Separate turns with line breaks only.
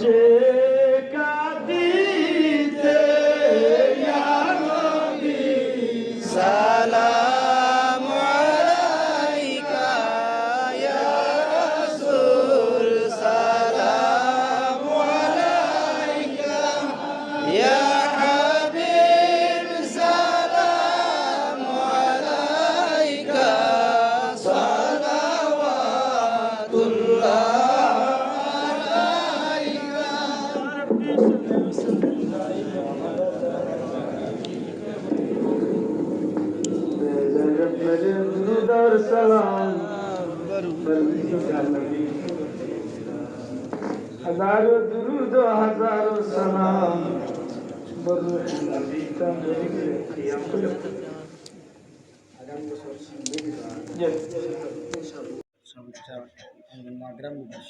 Jesus. درودار سلام ہزاروں
درود و ہزاروں سلام بروح نبی کا قیام